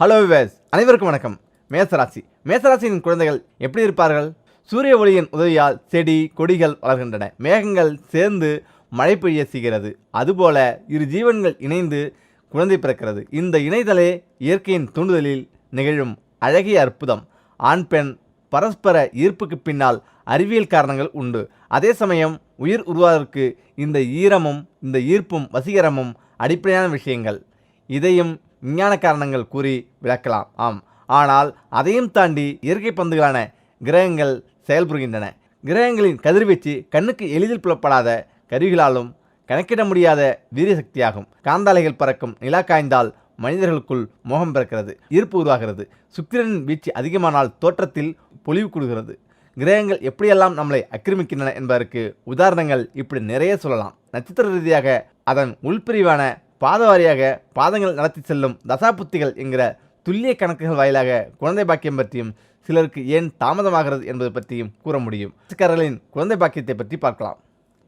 Hello wives அனைவருக்கும் வணக்கம். மேசராசி. மேசராசியின் குழந்தைகள் எப்படி இருப்பார்கள்? சூரிய ஒளியின் உதவியால் செடி கொடிகள் வளர்கின்றன. மேகங்கள் சேர்ந்து மழை பெய்ய செய்கிறது. அதுபோல இரு ஜீவன்கள் இணைந்து குழந்தை பிறக்கிறது. இந்த இணைதலே இயற்கையின் தூண்டுதலில் நிகழும் அழகிய அற்புதம். ஆண் பெண் பரஸ்பர ஈர்ப்புக்கு பின்னால் அறிவியல் காரணங்கள் உண்டு. அதே சமயம் உயிர் உருவாவதற்கு இந்த ஈரமும் இந்த ஈர்ப்பும் வசீகரமும் அடிப்படையான விஷயங்கள். இதையும் விஞ்ஞான காரணங்கள் கூறி விளக்கலாம். ஆம். ஆனால் அதையும் தாண்டி இயற்கை பந்துகளான கிரகங்கள் செயல்புரிகின்றன கிரகங்களின் கதிர்வீச்சு கண்ணுக்கு எளிதில் புலப்படாத கருவிகளாலும் கணக்கிட முடியாத வீரிய சக்தியாகும் காந்தாலைகள் பறக்கும் நிலா காய்ந்தால் மனிதர்களுக்குள் மோகம் பிறக்கிறது ஈர்ப்பு உருவாகிறது சுக்கிரனின் வீச்சு அதிகமானால் தோற்றத்தில் பொலிவு கூடுகிறது. கிரகங்கள் எப்படியெல்லாம் நம்மளை ஆக்கிரமிக்கின்றன என்பதற்கு உதாரணங்கள் இப்படி நிறைய சொல்லலாம். நட்சத்திர ரீதியாக அதன் உள்பிரிவான பாத வாரியாக பாதங்கள் நடத்தி செல்லும் தசாபுத்திகள் என்கிற துல்லிய கணக்குகள் வாயிலாக குழந்தை பாக்கியம் பற்றியும் சிலருக்கு ஏன் தாமதமாகிறது என்பது பற்றியும் கூற முடியும். ராசிக்காரர்களின் குழந்தை பாக்கியத்தை பற்றி பார்க்கலாம்.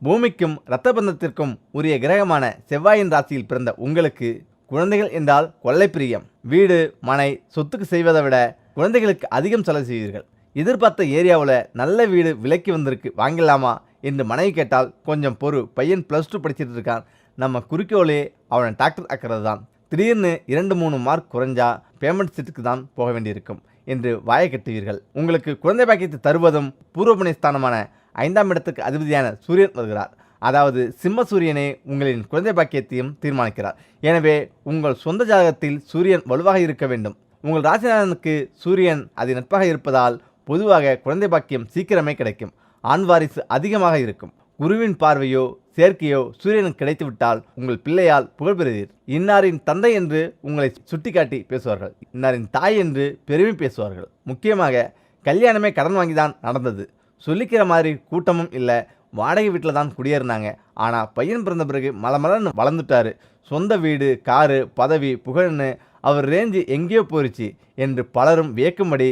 பூமிக்கும் இரத்த பந்தத்திற்கும் உரிய கிரகமான செவ்வாயின் ராசியில் பிறந்த உங்களுக்கு குழந்தைகள் என்றால் கொள்ளை பிரியம் வீடு மனை சொத்துக்கு செய்வதை விட குழந்தைகளுக்கு அதிகம் செலவு செய்வீர்கள். எதிர்பார்த்த ஏரியாவில் நல்ல வீடு விலைக்கு வந்திருக்கு வாங்கலாமா என்று மனைவி கேட்டால் கொஞ்சம் பொறு பையன் ப்ளஸ் டூ படிச்சிட்டு இருக்கான். நம்ம குறிக்கோளே அவனை டாக்டர் ஆக்கிறது தான் திடீர்னு இரண்டு மூணு மார்க் குறைஞ்சா பேமெண்ட் சீட்டுக்கு தான் போக வேண்டியிருக்கும் என்று வாயை கட்டுவீர்கள். உங்களுக்கு குழந்தை பாக்கியத்தை தருவதும் பூர்வபுணி ஸ்தானமான ஐந்தாம் இடத்துக்கு அதிபதியான சூரியன் வருகிறார். அதாவது சிம்ம சூரியனே உங்களின் குழந்தை பாக்கியத்தையும் தீர்மானிக்கிறார். எனவே உங்கள் சொந்த ஜாதகத்தில் சூரியன் வலுவாக இருக்க வேண்டும். உங்கள் ராசிநாதனுக்கு சூரியன் அது நட்பாக இருப்பதால் பொதுவாக குழந்தை பாக்கியம் சீக்கிரமே கிடைக்கும். ஆண் வாரிசு அதிகமாக இருக்கும். குருவின் பார்வையோ சேர்க்கையோ சூரியனுக்கு கிடைத்துவிட்டால் உங்கள் பிள்ளையால் புகழ் பெறுவீர். இன்னாரின் தந்தை என்று உங்களை சுட்டிக்காட்டி பேசுவார்கள். இன்னாரின் தாய் என்று பெருமை பேசுவார்கள். முக்கியமாக கல்யாணமே கடன் வாங்கி தான் நடந்தது. சொல்லிக்கிற மாதிரி கூட்டமும் இல்லை. வாடகை வீட்டில் தான் குடியேறினாங்க. ஆனால் பையன் பிறந்த பிறகு மலமலன்னு வளர்ந்துட்டாரு. சொந்த வீடு காரு பதவி புகழ்னு அவர் ரேஞ்சு எங்கேயோ போயிடுச்சு என்று பலரும் வியக்கும்படி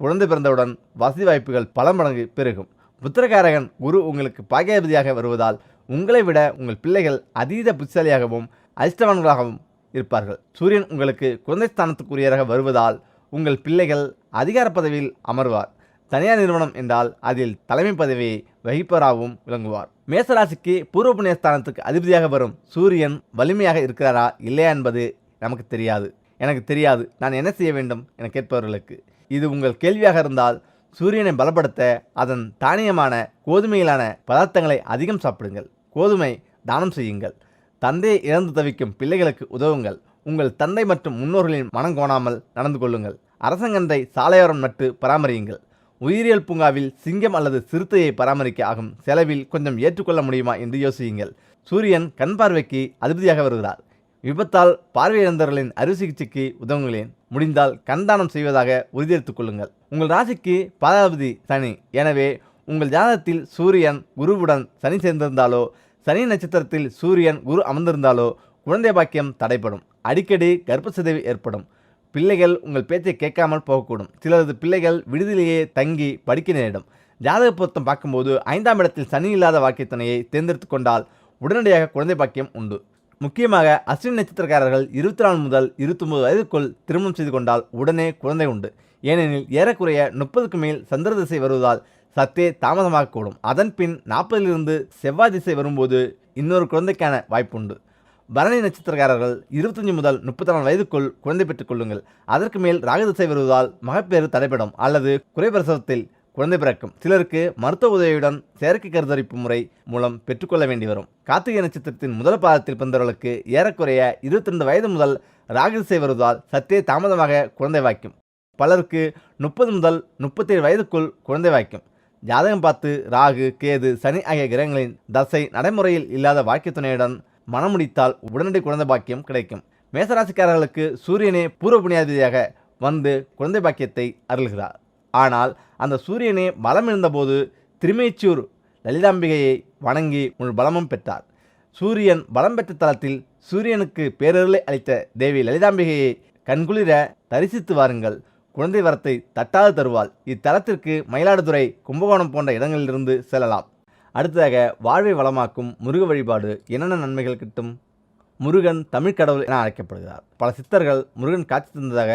குழந்தை பிறந்தவுடன் வசதி வாய்ப்புகள் பல மடங்கு பெருகும். புத்திரகாரகன் குரு உங்களுக்கு பாகியாதிபதியாக வருவதால் உங்களை விட உங்கள் பிள்ளைகள் அதீத புத்திசாலியாகவும் அதிர்ஷ்டவான்களாகவும் இருப்பார்கள். சூரியன் உங்களுக்கு குழந்தை ஸ்தானத்துக்குரியராக வருவதால் உங்கள் பிள்ளைகள் அதிகார பதவியில் அமர்வார். தனியார் நிறுவனம் என்றால் அதில் தலைமை பதவியை வகிப்பவராகவும் விளங்குவார். மேசராசிக்கு பூர்வ புண்ணியஸ்தானத்துக்கு அதிபதியாக வரும் சூரியன் வலிமையாக இருக்கிறாரா இல்லையா என்பது நமக்கு தெரியாது. எனக்கு தெரியாது. நான் என்ன செய்ய வேண்டும் என கேட்பவர்களுக்கு. இது உங்கள் கேள்வியாக இருந்தால் சூரியனை பலப்படுத்த அதன் தானியமான கோதுமையிலான பதார்த்தங்களை அதிகம் சாப்பிடுங்கள். கோதுமை தானம் செய்யுங்கள். தந்தையை இழந்து தவிக்கும் பிள்ளைகளுக்கு உதவுங்கள். உங்கள் தந்தை மற்றும் முன்னோர்களின் மனம் கோணாமல் நடந்து கொள்ளுங்கள். அரசங்கன்றை சாலையோரம் நட்டு பராமரியுங்கள். உயிரியல் பூங்காவில் சிங்கம் அல்லது சிறுத்தையை பராமரிக்க ஆகும் செலவில் கொஞ்சம் ஏற்றுக்கொள்ள முடியுமா என்று யோசியுங்கள். சூரியன் கண் பார்வைக்கு அதிபதியாக வருகிறார். விபத்தால் பார்வையிழந்தவர்களின் அறுவை சிகிச்சைக்கு உதவுங்களேன். முடிந்தால் கண்தானம் செய்வதாக உறுதியெடுத்துக் கொள்ளுங்கள். உங்கள் ராசிக்கு பாதாபதி சனி. எனவே உங்கள் ஜாதகத்தில் சூரியன் குருவுடன் சனி சேர்ந்திருந்தாலோ சனி நட்சத்திரத்தில் சூரியன் குரு அமர்ந்திருந்தாலோ குழந்தை பாக்கியம் தடைப்படும் அடிக்கடி கர்ப்பசிதைவு ஏற்படும். பிள்ளைகள் உங்கள் பேச்சை கேட்காமல் போகக்கூடும். சிலரது பிள்ளைகள் விடுதியிலேயே தங்கி படிக்க நேரிடும். ஜாதக பொருத்தம் பார்க்கும்போது ஐந்தாம் இடத்தில் சனி இல்லாத வாக்கியத்தனையை தேர்ந்தெடுத்து கொண்டால் உடனடியாக குழந்தை பாக்கியம் உண்டு. முக்கியமாக அஸ்வின் நட்சத்திரக்காரர்கள் இருபத்தி நாலு முதல் இருபத்தொம்பது வயதுக்குள் திருமணம் செய்து கொண்டால் உடனே குழந்தை உண்டு. ஏனெனில் ஏறக்குறைய முப்பதுக்கு மேல் சந்திர திசை வருவதால் சற்றே தாமதமாகக்கூடும் அதன் பின் நாற்பதிலிருந்து செவ்வாய் திசை வரும்போது இன்னொரு குழந்தைக்கான வாய்ப்புண்டு பரணி நட்சத்திரக்காரர்கள் இருபத்தஞ்சி முதல் முப்பத்தி நாலு வயதுக்குள் குழந்தை பெற்றுக் கொள்ளுங்கள். அதற்கு மேல் ராகு திசை வருவதால் மகப்பேறு தடைபடும் அல்லது குறைபிரசவத்தில் குழந்தை பிறக்கும். சிலருக்கு மருத்துவ உதவியுடன் செயற்கை கருத்தரிப்பு முறை மூலம் பெற்றுக்கொள்ள வேண்டி வரும். கார்த்திகை நட்சத்திரத்தின் முதல் பாதத்தில் பிறந்தவர்களுக்கு ஏறக்குறைய இருபத்தி ரெண்டு வயது முதல் ராகிசை வருவதால் சற்றே தாமதமாக குழந்தை வாய்க்கும். பலருக்கு முப்பது முதல் முப்பத்தேழு வயதுக்குள் குழந்தை வாய்க்கும். ஜாதகம் பார்த்து ராகு கேது சனி ஆகிய கிரகங்களின் தசை நடைமுறையில் இல்லாத வாக்கிய துணையுடன் மனம் முடித்தால் உடனடி குழந்தை பாக்கியம் கிடைக்கும். மேசராசிக்காரர்களுக்கு சூரியனே பூர்வ புண்ணியாதிபதியாக வந்து குழந்தை பாக்கியத்தை அருள்கிறார். ஆனால் அந்த சூரியனே பலம் இருந்தபோது திருமேச்சூர் லலிதாம்பிகையை வணங்கி முழு பலமும் பெற்றார். சூரியன் பலம் பெற்ற தலத்தில் சூரியனுக்கு பேரருளை அளித்த தேவி லலிதாம்பிகையை கண்குளிர தரிசித்து வாருங்கள். குழந்தை வரத்தை தட்டாது தருவாள். இத்தலத்திற்கு மயிலாடுதுறை கும்பகோணம் போன்ற இடங்களிலிருந்து செல்லலாம். அடுத்ததாக வாழ்வை வளமாக்கும் முருக வழிபாடு என்னென்ன நன்மைகள் கிட்டும்? முருகன் தமிழ் கடவுள் என அழைக்கப்படுகிறார். பல சித்தர்கள் முருகன் காட்சி தந்ததாக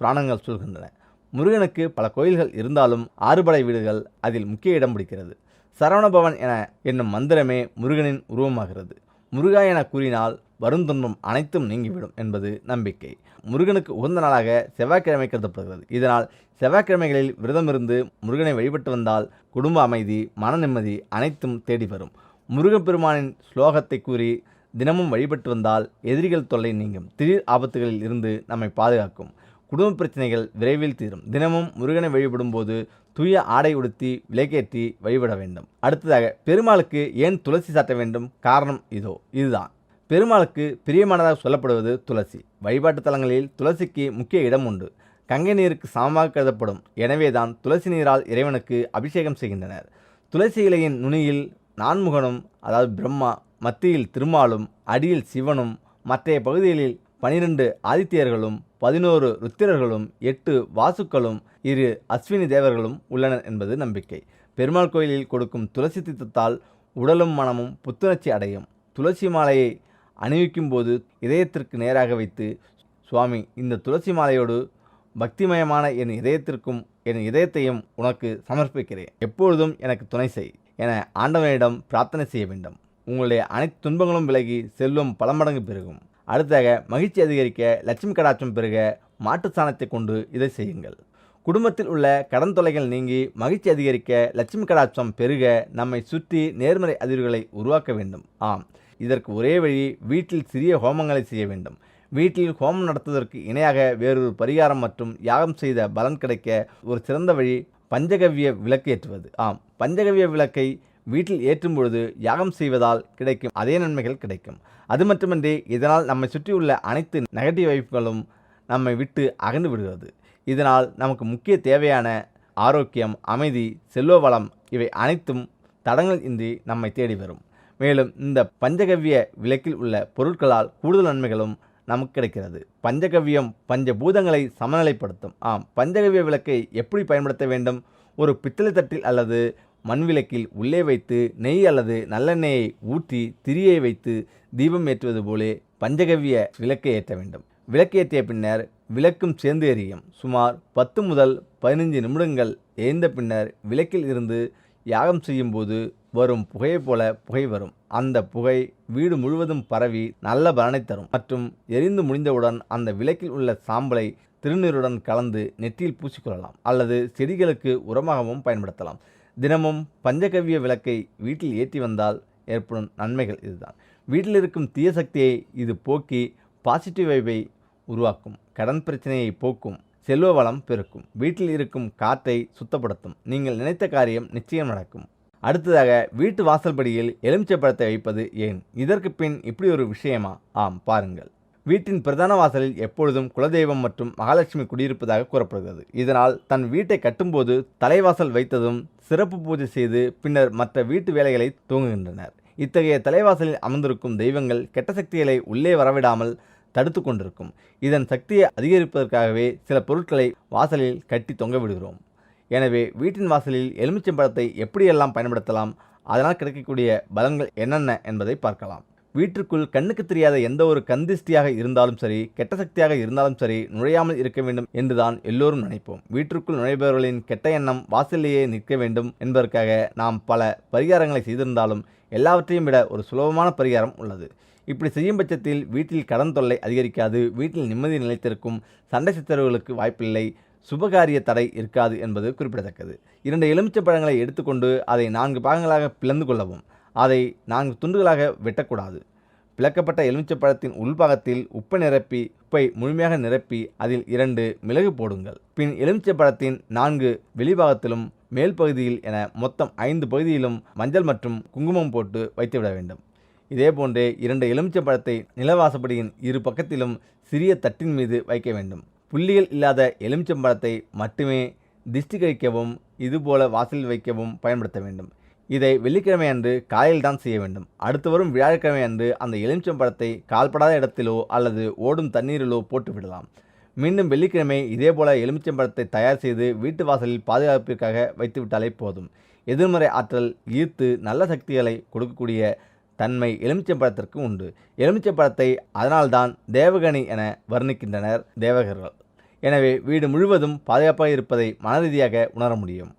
புராணங்கள் சொல்கின்றன. முருகனுக்கு பல கோயில்கள் இருந்தாலும் ஆறுபடை வீடுகள் அதில் முக்கிய இடம் பிடிக்கிறது. சரவணபவன் என என்னும் மந்திரமே முருகனின் உருவமாகிறது. முருகா என கூறினால் வருந்துன்பம் அனைத்தும் நீங்கிவிடும் என்பது நம்பிக்கை. முருகனுக்கு உகந்த நாளாக செவ்வாய்க்கிழமை கருதப்படுகிறது. இதனால் செவ்வாய்க்கிழமைகளில் விரதமிருந்து முருகனை வழிபட்டு வந்தால் குடும்ப அமைதி மன நிம்மதி அனைத்தும் தேடி வரும். முருகப்பெருமானின் ஸ்லோகத்தை கூறி தினமும் வழிபட்டு வந்தால் எதிரிகள் தொல்லை நீங்கும். திடீர் ஆபத்துகளில் இருந்து நம்மை பாதுகாக்கும். குடும்ப பிரச்சனைகள் விரைவில் தீரும். தினமும் முருகனை வழிபடும் போது தூய ஆடை உடுத்தி விலைக்கேற்றி வழிபட வேண்டும். அடுத்ததாக பெருமாளுக்கு ஏன் துளசி சாட்ட வேண்டும்? காரணம் இதோ இதுதான். பெருமாளுக்கு பிரியமானதாக சொல்லப்படுவது துளசி. வழிபாட்டு தலங்களில் துளசிக்கு முக்கிய இடம் உண்டு. கங்கை நீருக்கு சமமாக கருதப்படும். எனவே தான் துளசி நீரால் இறைவனுக்கு அபிஷேகம் செய்கின்றனர். துளசி இலையின் நுனியில் நான்முகனும் அதாவது பிரம்மா மத்தியில் திருமாலும் அடியில் சிவனும் மற்றைய பகுதிகளில் பனிரெண்டு ஆதித்யர்களும் பதினோரு ருத்திரர்களும் எட்டு வாசுக்களும் இரு அஸ்வினி தேவர்களும் உள்ளனர் என்பது நம்பிக்கை. பெருமாள் கோயிலில் கொடுக்கும் துளசி தீர்த்தத்தால் உடலும் மனமும் புத்துணர்ச்சி அடையும். துளசி மாலையை அணிவிக்கும் போது இதயத்திற்கு நேராக வைத்து சுவாமி இந்த துளசி மாலையோடு பக்திமயமான என் இதயத்திற்கும் என் இதயத்தையும் உனக்கு சமர்ப்பிக்கிறேன். எப்பொழுதும் எனக்கு துணை செய் என ஆண்டவனிடம் பிரார்த்தனை செய்ய வேண்டும். உங்களுடைய அனைத்து துன்பங்களும் விலகி செல்வம் பல மடங்கு பெருகும். அடுத்ததாக மகிழ்ச்சி அதிகரிக்க லட்சுமி கடாட்சம் பெருக மாட்டு சாணத்தை கொண்டு இதை செய்யுங்கள். குடும்பத்தில் உள்ள கடன் தொலைகள் நீங்கி மகிழ்ச்சி அதிகரிக்க லட்சுமி கடாட்சம் பெருக நம்மை சுற்றி நேர்மறை அதிர்வுகளை உருவாக்க வேண்டும். ஆம் இதற்கு ஒரே வழி வீட்டில் சிறிய ஹோமங்களை செய்ய வேண்டும். வீட்டில் ஹோமம் நடத்துவதற்கு இணையாக வேறொரு பரிகாரம் மற்றும் யாகம் செய்த பலன் கிடைக்க ஒரு சிறந்த வழி பஞ்சகவ்ய விளக்கு ஏற்றுவது. ஆம் பஞ்சகவ்ய விளக்கை வீட்டில் ஏற்றும் பொழுது யாகம் செய்வதால் கிடைக்கும் அதே நன்மைகள் கிடைக்கும். அது மட்டுமின்றி இதனால் நம்மை சுற்றியுள்ள அனைத்து நெகட்டிவ் வைப்புகளும் நம்மை விட்டு அகன்று விடுகிறது. இதனால் நமக்கு முக்கிய தேவையான ஆரோக்கியம் அமைதி செல்வ வளம் இவை அனைத்தும் தடங்கள் இன்றி நம்மை தேடி வரும். மேலும் இந்த பஞ்சகவ்ய விளக்கில் உள்ள பொருட்களால் கூடுதல் நன்மைகளும் நமக்கு கிடைக்கிறது. பஞ்சகவ்யம் பஞ்சபூதங்களை சமநிலைப்படுத்தும். ஆம் பஞ்சகவ்ய விளக்கை எப்படி பயன்படுத்த வேண்டும்? ஒரு பித்தளை தட்டில் அல்லது மண் விளக்கில் உள்ளே வைத்து நெய் அல்லது நல்லெண்ணெயை ஊற்றி திரியை வைத்து தீபம் ஏற்றுவது போலே பஞ்சகவ்ய விளக்கை ஏற்ற வேண்டும். விளக்கேற்றிய பின்னர் விளக்கும் சேர்ந்து எரியும். சுமார் பத்து முதல் பதினைஞ்சு நிமிடங்கள் எரிந்த பின்னர் விளக்கில் இருந்து யாகம் செய்யும்போது வரும் புகையைப் போல புகை வரும். அந்த புகை வீடு முழுவதும் பரவி நல்ல பலனை தரும். மற்றும் எரிந்து முடிந்தவுடன் அந்த விளக்கில் உள்ள சாம்பலை திருநீருடன் கலந்து நெற்றியில் பூசிக்கொள்ளலாம் அல்லது செடிகளுக்கு உரமாகவும் பயன்படுத்தலாம். தினமும் பஞ்சகவ்ய விளக்கை வீட்டில் ஏற்றி வந்தால் ஏற்படும் நன்மைகள் இதுதான். வீட்டில் இருக்கும் தீய சக்தியை இது போக்கி பாசிட்டிவ் வைபை உருவாக்கும். கடன் பிரச்சனையை போக்கும். செல்வ வளம் பெருக்கும். வீட்டில் இருக்கும் காற்றை சுத்தப்படுத்தும். நீங்கள் நினைத்த காரியம் நிச்சயம் நடக்கும். அடுத்ததாக வீட்டு வாசல்படியில் எலுமிச்சை பழத்தை வைப்பது ஏன்? இதற்கு பின் இப்படி ஒரு விஷயமா? ஆம் பாருங்கள். வீட்டின் பிரதான வாசலில் எப்பொழுதும் குலதெய்வம் மற்றும் மகாலட்சுமி குடியிருப்பதாக கூறப்படுகிறது. இதனால் தன் வீட்டை கட்டும்போது தலைவாசல் வைத்ததும் சிறப்பு பூஜை செய்து பின்னர் மற்ற வீட்டு வேலைகளை துவங்குகின்றனர். இத்தகைய தலைவாசலில் அமர்ந்திருக்கும் தெய்வங்கள் கெட்ட சக்திகளை உள்ளே வரவிடாமல் தடுத்து கொண்டிருக்கும். இதன் சக்தியை அதிகரிப்பதற்காகவே சில பொருட்களை வாசலில் கட்டி தொங்க விடுகிறோம். எனவே வீட்டின் வாசலில் எலுமிச்சம்பழத்தை எப்படியெல்லாம் பயன்படுத்தலாம்? அதனால் கிடைக்கக்கூடிய பலன்கள் என்னென்ன என்பதை பார்க்கலாம். வீட்டிற்குள் கண்ணுக்கு தெரியாத எந்த ஒரு கந்திஷ்டியாக இருந்தாலும் சரி கெட்ட சக்தியாக இருந்தாலும் சரி நுழையாமல் இருக்க வேண்டும் என்றுதான் எல்லோரும் நினைப்போம். வீட்டிற்குள் நுழைபவர்களின் கெட்ட எண்ணம் வாசலிலேயே நிற்க வேண்டும் என்பதற்காக நாம் பல பரிகாரங்களை செய்திருந்தாலும் எல்லாவற்றையும் விட ஒரு சுலபமான பரிகாரம் உள்ளது. இப்படி செய்யும் பட்சத்தில் வீட்டில் கடன் தொல்லை அதிகரிக்காது வீட்டில் நிம்மதி நிலைத்திருக்கும் சண்டை சித்தரவுகளுக்கு வாய்ப்பில்லை சுபகாரிய தடை இருக்காது என்பது குறிப்பிடத்தக்கது. இரண்டு எலுமிச்சை பழங்களை எடுத்துக்கொண்டு அதை நான்கு பாகங்களாக பிளந்து கொள்ளவும். அதை நான்கு துண்டுகளாக வெட்டக்கூடாது. பிளக்கப்பட்ட எலுமிச்சைப்பழத்தின் உள்பாகத்தில் உப்பை நிரப்பி உப்பை முழுமையாக நிரப்பி அதில் இரண்டு மிளகு போடுங்கள். பின் எலுமிச்சை பழத்தின் நான்கு வெளிபாகத்திலும் மேல் பகுதியில் என மொத்தம் ஐந்து பகுதியிலும் மஞ்சள் மற்றும் குங்குமம் போட்டு வைத்துவிட வேண்டும். இதேபோன்றே இரண்டு எலுமிச்சப்பழத்தை நிலவாசப்படியின் இரு பக்கத்திலும் சிறிய தட்டின் மீது வைக்க வேண்டும். புள்ளிகள் இல்லாத எலுமிச்சம்பழத்தை மட்டுமே திஷ்டி கழிக்கவும் இதுபோல வாசலில் வைக்கவும் பயன்படுத்த வேண்டும். இதை வெள்ளிக்கிழமை அன்று காலையில் தான் செய்ய வேண்டும். அடுத்து வரும் வியாழக்கிழமை அன்று அந்த எலுமிச்சம்பழத்தை கால்படாத இடத்திலோ அல்லது ஓடும் தண்ணீரிலோ போட்டு விடலாம். மீண்டும் வெள்ளிக்கிழமை இதேபோல எலுமிச்சம்பழத்தை தயார் செய்து வீட்டு வாசலில் பாதுகாப்பிற்காக வைத்துவிட்டாலே போதும். எதிர்மறை ஆற்றல் ஈர்த்து நல்ல சக்திகளை கொடுக்கக்கூடிய தன்மை எலுமிச்சம்பழத்திற்கு உண்டு. எலுமிச்சம்பழத்தை அதனால்தான் தேவகணி என வர்ணிக்கின்றனர் தேவகர்கள். எனவே வீடு முழுவதும் பாதுகாப்பாக இருப்பதை மனரீதியாக உணர முடியும்.